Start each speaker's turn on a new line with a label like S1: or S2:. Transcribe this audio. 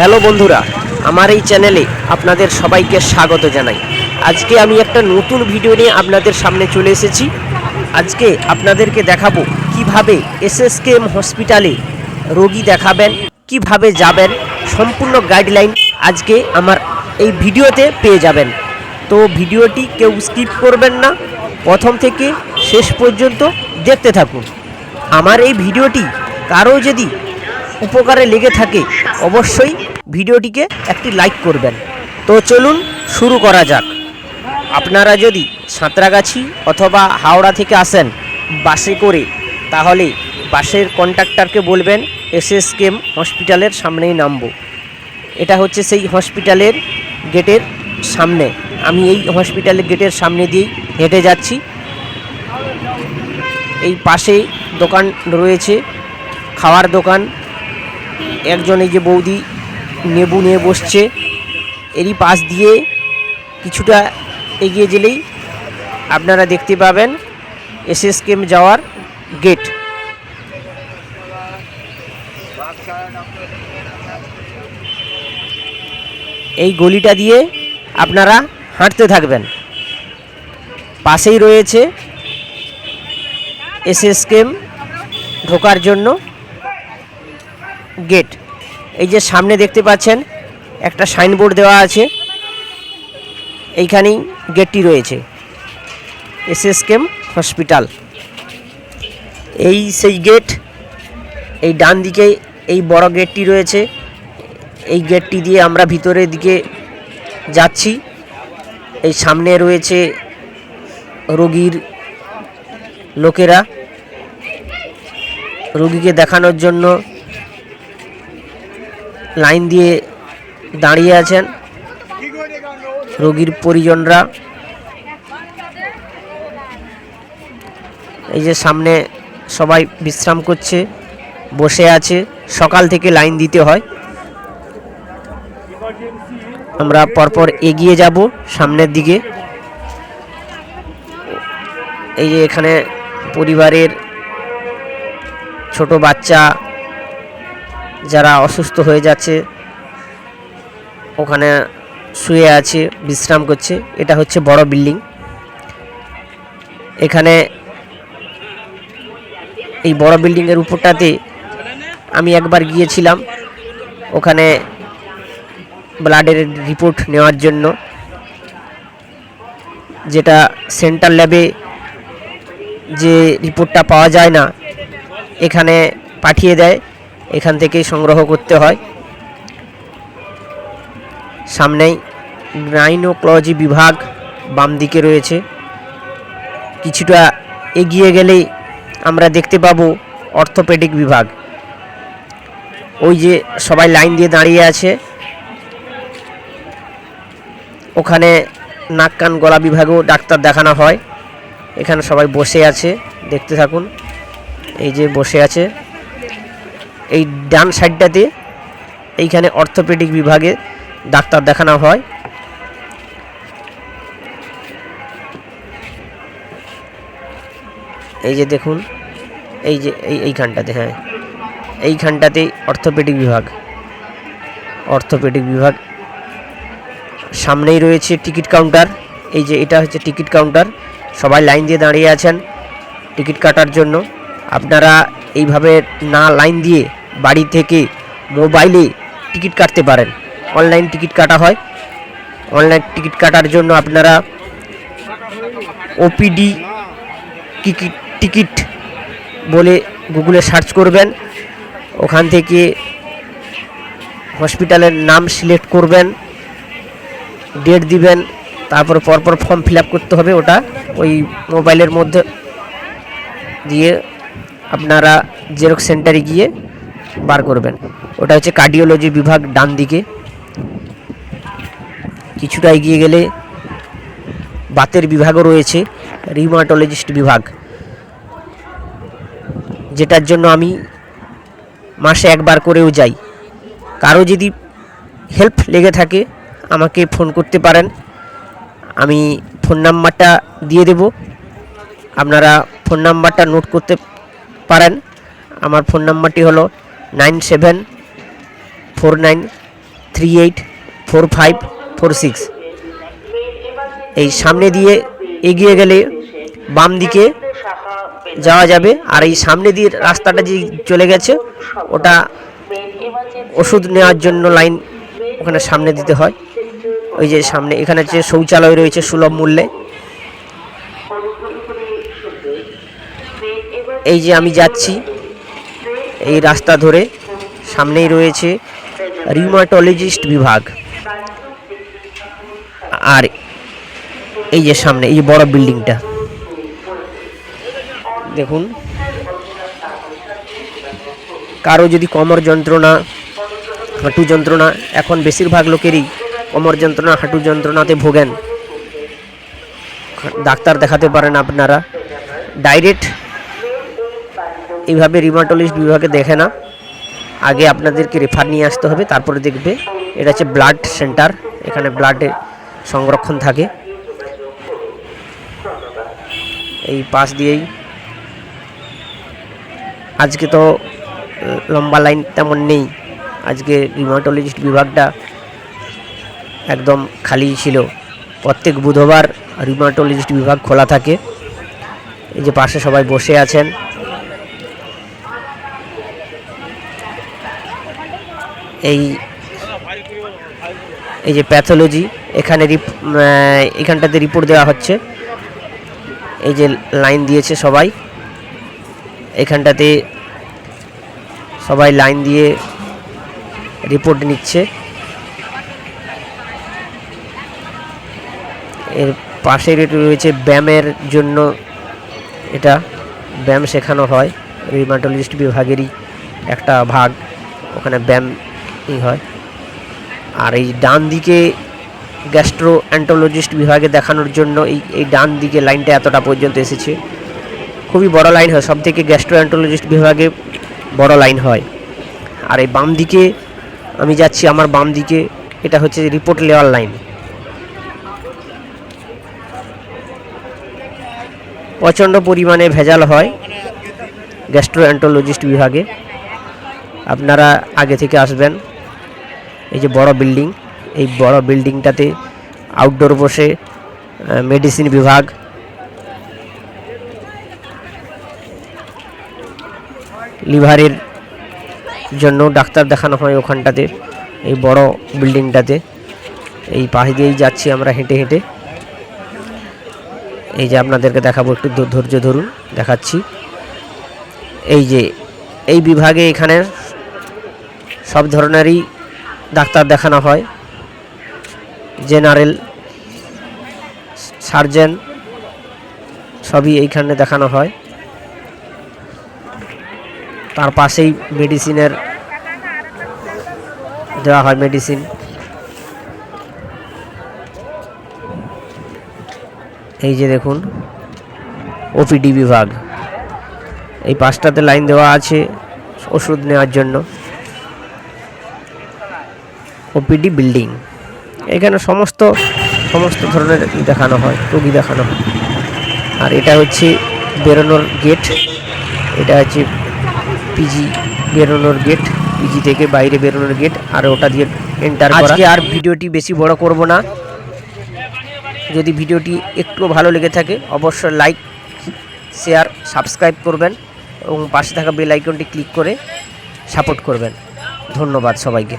S1: Hello বন্ধুরা, আমার এই চ্যানেলে আপনাদের সবাইকে স্বাগত জানাই। আজকে আমি একটা নতুন ভিডিও নিয়ে আপনাদের সামনে চলে এসেছি। আজকে আপনাদেরকে দেখাবো কীভাবে এসএসকেএম হসপিটালে রোগী দেখাবেন, কীভাবে যাবেন, সম্পূর্ণ গাইডলাইন আজকে আমার এই ভিডিওতে পেয়ে যাবেন। তো ভিডিওটি কেউ স্কিপ করবেন না, প্রথম থেকে শেষ পর্যন্ত দেখতে থাকুন। আমার এই ভিডিওটি কারও যদি উপকারে লেগে থাকে, অবশ্যই ভিডিওটিকে একটি লাইক করবেন। তো চলুন শুরু করা যাক। আপনারা যদি সাঁতরাগাছি অথবা হাওড়া থেকে আসেন বাসে করে, তাহলে বাসের কন্ট্রাক্টরকে বলবেন এসএসকেএম হসপিটালের সামনেই নামবো। এটা হচ্ছে সেই হসপিটালের গেটের সামনে। আমি এই হসপিটালের গেটের সামনে দিয়েই হেঁটে যাচ্ছি। এই পাশে দোকান রয়েছে, খাওয়ার দোকান। একজন এই যে বৌদি নেবু নিয়ে বসছে। এরই পাশ দিয়ে কিছুটা এগিয়ে গেলেই আপনারা দেখতে পাবেন এসএসকেম যাওয়ার গেট এই গলিটা দিয়ে আপনারা হাঁটতে থাকবেন। পাশেই রয়েছে এসএসকেম ঢোকার জন্য গেট এই যে সামনে দেখতে পাচ্ছেন, একটা সাইনবোর্ড দেওয়া আছে। এইখানেই গেটটি রয়েছে। SSKM hospital. এই সেই গেট, এই ডান দিকে এই বড় গেটটি রয়েছে। এই গেটটি দিয়ে আমরা ভিতরের দিকে যাচ্ছি। এই সামনে রয়েছে রোগীর লোকেরা। রোগীকে দেখানোর জন্য লাইন দিয়ে দাঁড়িয়ে আছেন রোগীর পরিজনরা। এই যে সামনে সবাই বিশ্রাম করছে, বসে আছে, সকাল থেকে লাইন দিতে হয়। আমরা পরপর এগিয়ে যাব সামনের দিকে। এই যে এখানে পরিবারের ছোট বাচ্চা যারা অসুস্থ হয়ে যাচ্ছে, ওখানে শুয়ে আছে, বিশ্রাম করছে। এটা হচ্ছে বড় বিল্ডিং। এখানে এই বড় বিল্ডিংয়ের উপরটাতে আমি একবার গিয়েছিলাম। ওখানে ব্লাডের রিপোর্ট নেওয়ার জন্য। যেটা সেন্ট্রাল ল্যাবে যে রিপোর্টটা পাওয়া যায় না, এখানে পাঠিয়ে দেয়। এখান থেকেই সংগ্রহ করতে হয়। সামনেই গ্রাইনোক্লজি বিভাগ বাম দিকে রয়েছে। কিছুটা এগিয়ে গেলেই আমরা দেখতে পাবো অর্থোপেডিক বিভাগ। ওই যে সবাই লাইন দিয়ে দাঁড়িয়ে আছে। ওখানে নাক কান গলা বিভাগেও ডাক্তার দেখানো হয়। এখানে সবাই বসে আছে, দেখতে থাকুন। এই যে বসে আছে। এই ডান সাইডটাতে এইখানে অর্থোপেডিক বিভাগে ডাক্তার দেখানো হয়। এই যে দেখুন, এই যে এই এইখানটাতে হ্যাঁ এইখানটাতেই অর্থোপেডিক বিভাগ। অর্থোপেডিক বিভাগ সামনেই রয়েছে টিকিট কাউন্টার এই যে এটা হচ্ছে টিকিট কাউন্টার সবাই লাইন দিয়ে দাঁড়িয়ে আছেন টিকিট কাটার জন্য। আপনারা এইভাবে না লাইন দিয়ে বাড়ি থেকে মোবাইলে টিকিট কাটতে পারেন। অনলাইন টিকিট কাটা হয়। অনলাইন টিকিট কাটার জন্য আপনারা ওপিডি টিকিট টিকিট বলে গুগলে সার্চ করবেন। ওখান থেকে হসপিটালের নাম সিলেক্ট করবেন। ডেট দিবেন। তারপর পরপর ফর্ম ফিল করতে হবে। ওটা ওই মোবাইলের মধ্যে দিয়ে আপনারা জেরক্স সেন্টারে গিয়ে বার করবেন। ওটা হচ্ছে কার্ডিওলজি বিভাগ ডান দিকে। কিছুটা এগিয়ে গেলে বাতের বিভাগও রয়েছে রিমাটোলজিস্ট বিভাগ। যেটার জন্য আমি মাসে একবার করেও যাই। কারও যদি হেল্প লেগে থাকে, আমাকে ফোন করতে পারেন। আমি ফোন নাম্বারটা দিয়ে দেব। আপনারা ফোন নাম্বারটা নোট করতে পারেন। আমার ফোন নাম্বারটি হলো nine seven, four nine, three eight, four five, four six. এই সামনে দিয়ে এগিয়ে গেলে বাম দিকে যাওয়া যাবে। আর এই সামনে দিয়ে রাস্তাটা যে চলে গেছে, ওটা ওষুধ নেওয়ার জন্য লাইন ওখানে সামনে দিতে হয়। ওই যে সামনে, এখানে যে শৌচালয় রয়েছে সুলভ মূল্যে। এই যে আমি যাচ্ছি এই রাস্তা ধরে সামনেই রয়েছে রিউমাটোলজিস্ট বিভাগ। আর এই যে সামনে, এই যে বড় বিল্ডিংটা। দেখুন, কারও যদি কোমর যন্ত্রণা, হাঁটু যন্ত্রণা, এখন বেশিরভাগ লোকেরই কোমর যন্ত্রণা, হাঁটু যন্ত্রণাতে ভোগেন। ডাক্তার দেখাতে পারেন আপনারা। ডাইরেক্ট এইভাবে রিমাটোলজিস্ট বিভাগে দেখে না। আগে আপনাদেরকে রেফার নিয়ে আসতে হবে, তারপরে দেখবে। এটা হচ্ছে ব্লাড সেন্টার এখানে ব্লাডে সংরক্ষণ থাকে। এই পাশ দিয়েই। আজকে তো লম্বা লাইন তেমন নেই। আজকে রিমাটোলজিস্ট বিভাগটা একদম খালি ছিল। প্রত্যেক বুধবার রিমাটোলজিস্ট বিভাগ খোলা থাকে। এই যে পাশে সবাই বসে আছেন। এই এই যে প্যাথোলজি এখানে এখানটাতে রিপোর্ট দেওয়া হচ্ছে। এই যে লাইন দিয়েছে সবাই, এখানটাতে সবাই লাইন দিয়ে রিপোর্ট নিচ্ছে। এর পাশে রয়েছে ব্যায়ামের জন্য, এটা ব্যায়াম শেখানো হয়। রিমাটোলজিস্ট বিভাগেরই একটা ভাগ, ওখানে ব্যায়াম ই হয়? আর এই ডান দিকে গ্যাস্ট্রো অ্যান্টোলজিস্ট বিভাগে দেখানোর জন্য এই এই ডান দিকে লাইনটা এতটা পর্যন্ত এসেছে। খুবই বড় লাইন হয় সব থেকে গ্যাস্ট্রো অ্যান্টোলজিস্ট বিভাগে বড় লাইন হয়। আর এই বাম দিকে আমি যাচ্ছি, আমার বাম দিকে, এটা হচ্ছে রিপোর্ট নেওয়ার লাইন। প্রচণ্ড পরিমাণে ভেজাল হয় গ্যাস্ট্রো অ্যান্টোলজিস্ট বিভাগে। আপনারা আগে থেকে আসবেন। এই যে বড় বিল্ডিং, এই বড় বিল্ডিংটাতে আউটডোর বসে মেডিসিন বিভাগ। লিভারের জন্য ডাক্তার দেখানো হয় ওখানটাতে, এই বড় বিল্ডিংটাতে। এই পাশ দিয়েই যাচ্ছি আমরা হেঁটে হেঁটে। এই যে আপনাদেরকে দেখাবো একটু ধৈর্য ধরুন, দেখাচ্ছি। এই যে, এই বিভাগে এখানে সব ধরনেরই ডাক্তার দেখানো হয়। জেনারেল সার্জেন সবই এইখানে দেখানো হয়। তার পাশেই মেডিসিনের দেওয়া হয় মেডিসিন। এই যে দেখুন ওপিডি বিভাগ। এই পাঁচটাতে লাইন দেওয়া আছে ওষুধ নেওয়ার জন্য। OPD building. এখানে সমস্ত সমস্ত ধরনের দেখানো হয় রোগী দেখানো হয়। আর এটা হচ্ছে বেরোনোর গেট। এটা হচ্ছে পিজি বেরোনোর গেট, পিজি থেকে বাইরে বেরোনোর গেট, আর ওটা দিয়ে এন্টার আজকে আর ভিডিওটি বেশি বড় করব না। যদি ভিডিওটি একটু ভালো লেগে থাকে, অবশ্যই লাইক শেয়ার সাবস্ক্রাইব করবেন এবং পাশে থাকা বেল আইকনটি ক্লিক করে সাপোর্ট করবেন। ধন্যবাদ সবাইকে।